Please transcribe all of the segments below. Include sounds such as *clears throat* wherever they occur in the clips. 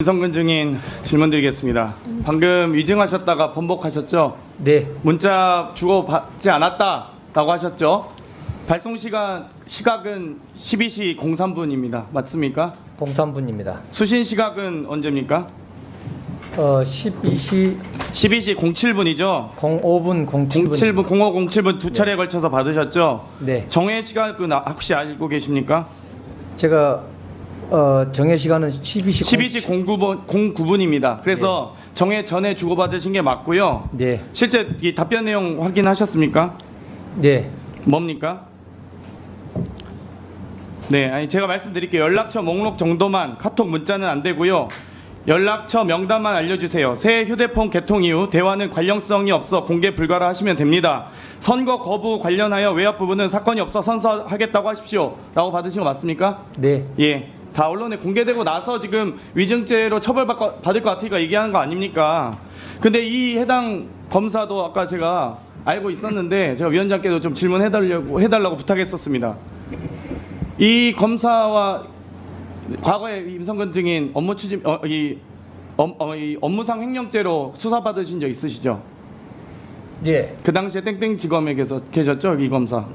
김성근 증인 질문 드리겠습니다. 방금 위증하셨다가 번복하셨죠? 네, 문자 주고 받지 않았다라고 하셨죠? 발송 시간 시각은 12시 03분입니다. 맞습니까? 03분입니다. 수신 시각은 언제입니까? 어, 12시 12시 07분이죠. 05분 07분. 07분 0507분 두 차례에 걸쳐서 받으셨죠? 네, 정해 시각은 아- 혹시 알고 계십니까? 제가 어, 정해 시간은 12시 12시 09분 09분입니다. 그래서 정해 전에 주고 받으신 게 맞고요. 네, 실제 이 답변 내용 확인하셨습니까? 네, 뭡니까? 네, 아니 제가 말씀드릴게요. 연락처 목록 정도만 카톡 문자는 안 되고요. 연락처 명단만 알려주세요. 새 휴대폰 개통 이후 대화는 관련성이 없어 공개 불가라 하시면 됩니다. 선거 거부 관련하여 외압 부분은 사건이 없어 선서하겠다고 하십시오. 라고 받으신 거 맞습니까? 네, 예. 다 언론에 공개되고 나서 지금 위증죄로 처벌받을 것 같으니까 얘기하는 거 아닙니까? 근데 이 해당 검사도 아까 제가 알고 있었는데 제가 위원장께도 좀 질문해달라고 해달라고 부탁했었습니다. 이 검사와 과거에 임성근 증인 업무 추진 어, 이, 업, 어, 이 업무상 횡령죄로 수사받으신 적 있으시죠? 네. 그 당시에 땡땡 지검에 계서 계셨죠, 이 검사?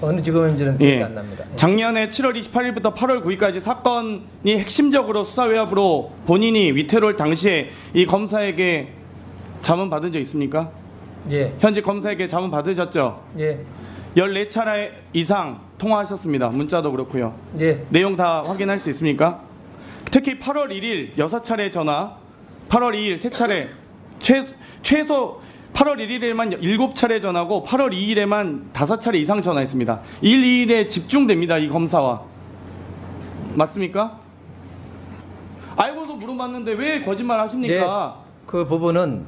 어느 지금인지는 기억이 예. 안 납니다. 예. 작년에 7월 28일부터 8월 9일까지 사건이 핵심적으로 수사 외압으로 본인이 위태로울 당시에 이 검사에게 자문 받은 적 있습니까? 예, 현직 검사에게 자문 받으셨죠? 예, 14차례 이상 통화하셨습니다. 문자도 그렇고요. 예, 내용 다 확인할 수 있습니까? 특히 8월 1일 6차례 전화, 8월 2일 3차례, 최, 최소 8월 1일에만 7차례 전화고 8월 2일에만 5차례 이상 전화했습니다. 1, 2일에 집중됩니다. 이 검사와. 맞습니까? 알고서 물어봤는데 왜 거짓말 하십니까? 그 부분은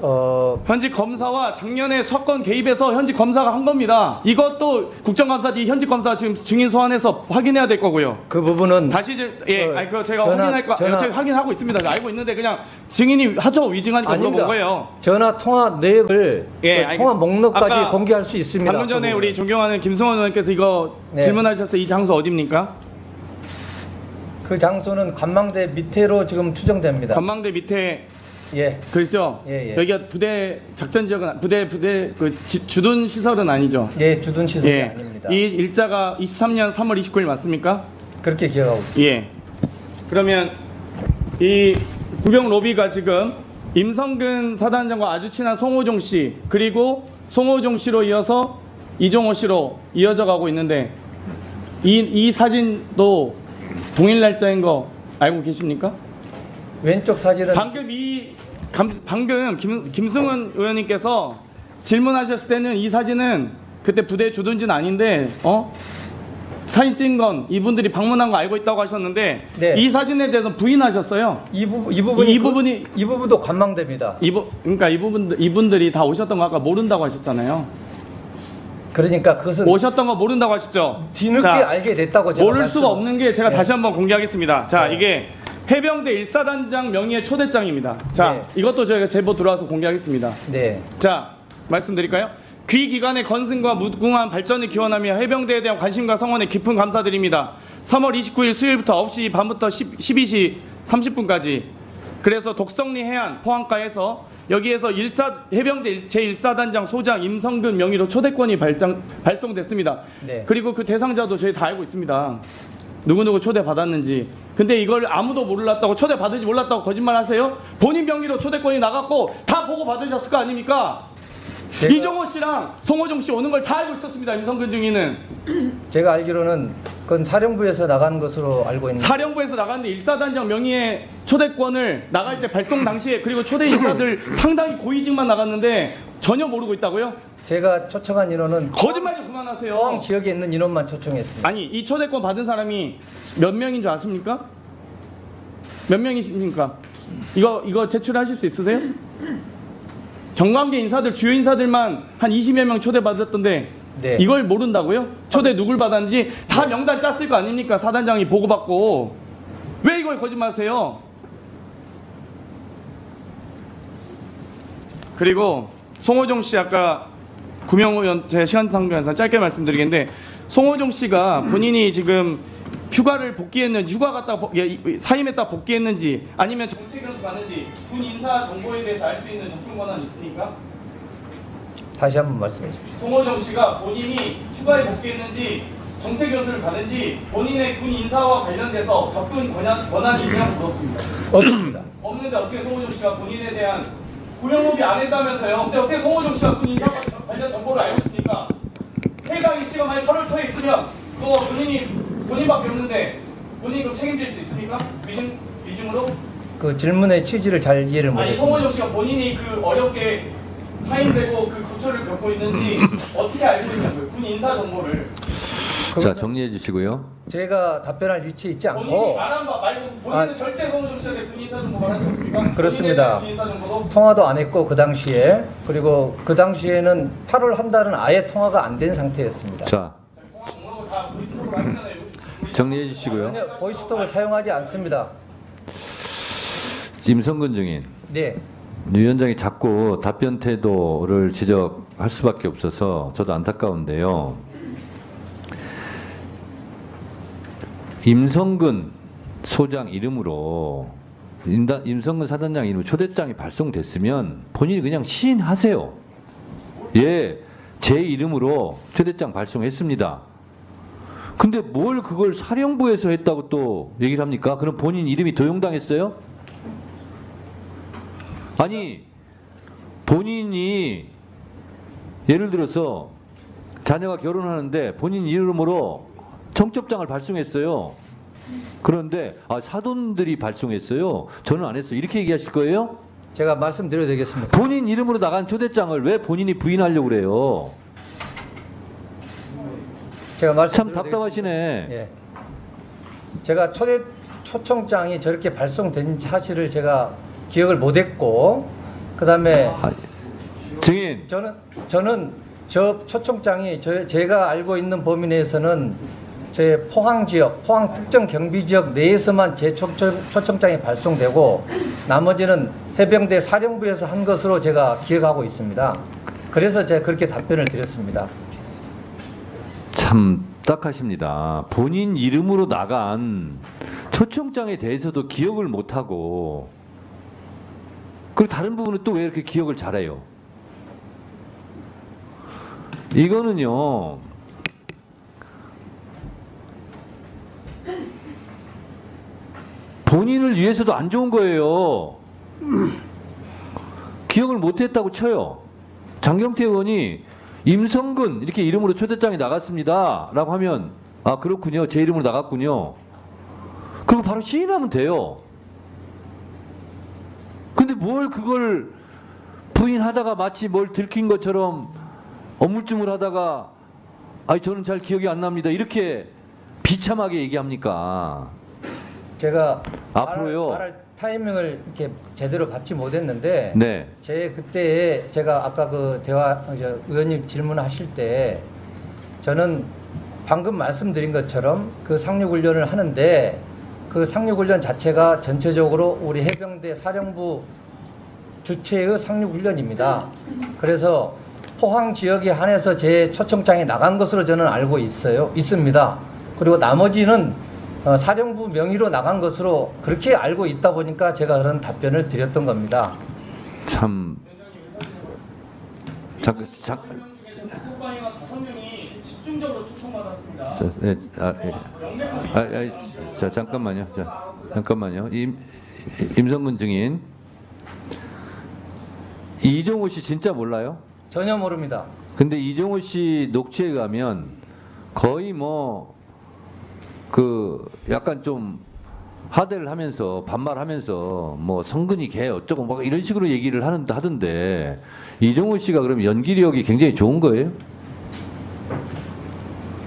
어, 현직 검사와 작년에 사건 개입해서 현직 검사가 한 겁니다. 이것도 국정감사디 현직 검사 지금 증인 소환해서 확인해야 될 거고요. 그 부분은 다시 좀, 예, 어, 아니 그 제가 전화- 확인할 거, 전화- 제가 확인하고 있습니다. 알고 있는데 그냥 증인이 하죠 위증하니까 아닙니다. 물어본 거예요. 전화 통화 내역을 예, 그 통화. 목록까지 공개할 수 있습니다. 방금 전에 그 우리. 존경하는 김승원 의원께서 이거 네. 질문하셨어요. 이 장소 어디입니까? 그 장소는 관망대 밑으로 지금 추정됩니다. 관망대 밑에 예, 그렇죠. 예, 예. 여기가 부대 작전 지역은 아- 부대 부대 그 지- 주둔 시설은 아니죠. 예, 주둔 시설이 예. 아닙니다. 이 일자가 23년 3월 29일 맞습니까? 그렇게 기억하고 있습니다. 예. 그러면 이 구병 로비가 지금 임성근 사단장과 아주 친한 송호종 씨 그리고 송호종 씨로 이어서 이종호 씨로 이어져 가고 있는데 이, 이 사진도 동일 날짜인 거 알고 계십니까? 왼쪽 사진은 방금 이 감- 방금 김, 김승은 의원님께서 질문하셨을 때는 이 사진은 그때 부대 주둔지는 아닌데 어 사진 찍은 건 이분들이 방문한 거 알고 있다고 하셨는데 네. 이 사진에 대해서 부인하셨어요. 이, 부, 이 부분이 이 그- 부분이- 이 부분도 관망됩니다. 이부 그러니까 이 부분 이분들이 다 오셨던 거 아까 모른다고 하셨잖아요. 그러니까 그것은 오셨던 거 모른다고 하셨죠. 뒤늦게 자, 알게 됐다고 제가 모를 수가 말씀- 없는 게 제가 네. 다시 한번 공개하겠습니다. 자, 네. 이게 해병대 일사단장 명의의 초대장입니다. 자, 네. 이것도 저희가 제보 들어와서 공개하겠습니다. 네, 자, 말씀드릴까요? 귀 기관의 건승과 무궁한 발전을 기원하며 해병대에 대한 관심과 성원에 깊은 감사드립니다. 3월 29일 수요일부터 9시 반부터 10, 12시 30분까지 그래서 독성리 해안 포항가에서 여기에서 일사 해병대 제1사단장 소장 임성근 명의로 초대권이 발장, 발송됐습니다. 네. 그리고 그 대상자도 저희 다 알고 있습니다. 누구누구 초대 받았는지. 근데 이걸 아무도 몰랐다고 초대 받은지 몰랐다고 거짓말 하세요? 본인 명의로 초대권이 나갔고 다 보고 받으셨을 거 아닙니까? 제가- 이종호 씨랑 송호정 씨 오는 걸 다 알고 있었습니다. 임성근 증인은 *clears throat* 제가 알기로는 그건 사령부에서 나간 것으로 알고 있는데 사령부에서 나갔는데 일사단장 명의의 초대권을 나갈 때 발송 당시에 그리고 초대 인사들 *clears throat* 상당히 고위직만 나갔는데 전혀 모르고 있다고요? 제가 초청한 인원은 거짓말 좀 그만하세요. 지역에 있는 인원만 초청했습니다. 아니 이 초대권 받은 사람이 몇 명인 줄 아십니까? 몇 명이십니까? 이거 이거 제출하실 수 있으세요? 정관계 인사들 주요 인사들만 한 20여 명 초대 받았던데 네. 이걸 모른다고요? 초대 누굴 받았는지 다 명단 짰을 거 아닙니까? 사단장이 보고받고 왜 이걸 거짓말하세요? 그리고 송호정 씨 아까 구명 의원 제 시간 상관에서 짧게 말씀드리겠는데 송호정 씨가 본인이 지금 휴가를 복귀했는지 휴가 갔다 복- 예, 이- 사임했다 복귀했는지 아니면 정책 연수 가는지 군 인사 정보에 대해서 알 수 있는 접근 권한 있습니까? 다시 한번 말씀해 주십시오. 송호정 씨가 본인이 휴가에 복귀했는지 정책 연수를 가는지 본인의 군 인사와 관련돼서 접근 권한, 권한이 있냐고 물었습니다. 없습니다. 없는데 어떻게 송호정 씨가 본인에 대한 구형로비 안 했다면서요? 근데 어떻게 송호정 씨가 군 인사와 관련 정보를 알고 있습니까? 해당 일시가 만약 8월 초에 있으면 그거 본인이 본인밖에 없는데 본인 그 책임질 수 있습니까? 위증 위증으로? 그 질문의 취지를 잘 이해를 아니 못했습니다. 송호정 씨가 본인이 그 어렵게 사임되고 그 고초를 겪고 있는지 어떻게 알고 있냐고요? 군 인사 정보를 자 정리해 주시고요. 제가 답변할 위치에 있지 본인이 않고 말한 거 말고 본인은 아. 절대 송호정 씨한테 군 인사 정보 말한 적 없습니까? 그렇습니다. 본인에 대한 군 인사 정보도 통화도 안 했고 그 당시에 그리고 그 당시에는 8월 한 달은 아예 통화가 안 된 상태였습니다. 자 정리해 주시고요. 전혀 보이스톡을 사용하지 않습니다. 임성근 증인 네, 위원장이 자꾸 답변 태도를 지적할 수밖에 없어서 저도 안타까운데요. 임성근 소장 이름으로 임성근 사단장 이름 초대장이 발송됐으면 본인이 그냥 시인하세요. 예, 제 이름으로 초대장 발송했습니다. 근데 뭘 그걸 사령부에서 했다고 또 얘기를 합니까? 그럼 본인 이름이 도용당했어요? 아니 본인이 예를 들어서 자녀가 결혼하는데 본인 이름으로 청첩장을 발송했어요. 그런데 아, 사돈들이 발송했어요. 저는 안 했어요. 이렇게 얘기하실 거예요? 제가 말씀드려도 되겠습니까? 본인 이름으로 나간 초대장을 왜 본인이 부인하려고 그래요? 제가 말씀 참 답답하시네. 예. 제가 초대 초청장이 저렇게 발송된 사실을 제가 기억을 못했고 그다음에 아, 증인 저는 저는 저 초청장이 저, 제가 알고 있는 범위 내에서는 제 포항 지역, 포항 특정 경비 지역 내에서만 제 초청, 초청장이 발송되고 나머지는 해병대 사령부에서 한 것으로 제가 기억하고 있습니다. 그래서 제가 그렇게 답변을 드렸습니다. 참 딱하십니다. 본인 이름으로 나간 초청장에 대해서도 기억을 못하고 그리고 다른 부분은 또 왜 이렇게 기억을 잘해요? 이거는요. 본인을 위해서도 안 좋은 거예요. 기억을 못했다고 쳐요. 장경태 의원이 임성근 이렇게 이름으로 초대장이 나갔습니다 라고 하면 아 그렇군요 제 이름으로 나갔군요. 그럼 바로 시인하면 돼요. 근데 뭘 그걸 부인하다가 마치 뭘 들킨 것처럼 어물쭈물 하다가 아니 저는 잘 기억이 안 납니다 이렇게 비참하게 얘기합니까? 제가 앞으로요. 말할, 말할 타이밍을 이렇게 제대로 받지 못했는데 네. 제 그때 제가 아까 그 대화 저 의원님 질문하실 때 저는 방금 말씀드린 것처럼 그 상륙 훈련을 하는데 그 상륙 훈련 자체가 전체적으로 우리 해병대 사령부 주체의 상륙 훈련입니다. 그래서 포항 지역에 한해서 제 초청장이 나간 것으로 저는 알고 있어요. 있습니다. 그리고 나머지는 어, 사령부 명의로 나간 것으로 그렇게 알고 있다 보니까 제가 그런 답변을 드렸던 겁니다. 참 잠깐 잠깐. 자, 네, 아, 예. 아, 아, 자 잠깐만요. 자 잠깐만요. 임 임성근 증인 이종호 씨 진짜 몰라요? 전혀 모릅니다. 근데 이종호 씨 녹취에 가면 거의 뭐 그 약간 좀 하대를 하면서 반말하면서 뭐 성근이 개 어쩌고 막 이런 식으로 얘기를 하는 하던데 이종호 씨가 그럼 연기력이 굉장히 좋은 거예요?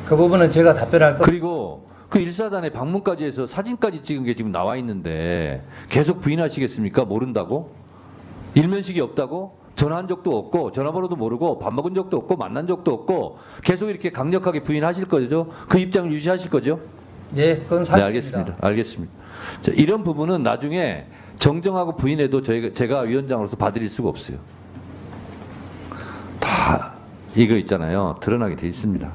그 부분은 제가 답변할 거. 그리고 그 일사단의 방문까지 해서 사진까지 찍은 게 지금 나와 있는데 계속 부인하시겠습니까? 모른다고? 일면식이 없다고? 전화한 적도 없고 전화번호도 모르고 밥 먹은 적도 없고 만난 적도 없고 계속 이렇게 강력하게 부인하실 거죠? 그 입장을 유지하실 거죠? 예, 그건 네, 사실입니다. 알겠습니다. 알겠습니다. 자, 이런 부분은 나중에 정정하고 부인해도 저희가 제가 위원장으로서 봐드릴 수가 없어요. 다 이거 있잖아요. 드러나게 돼 있습니다.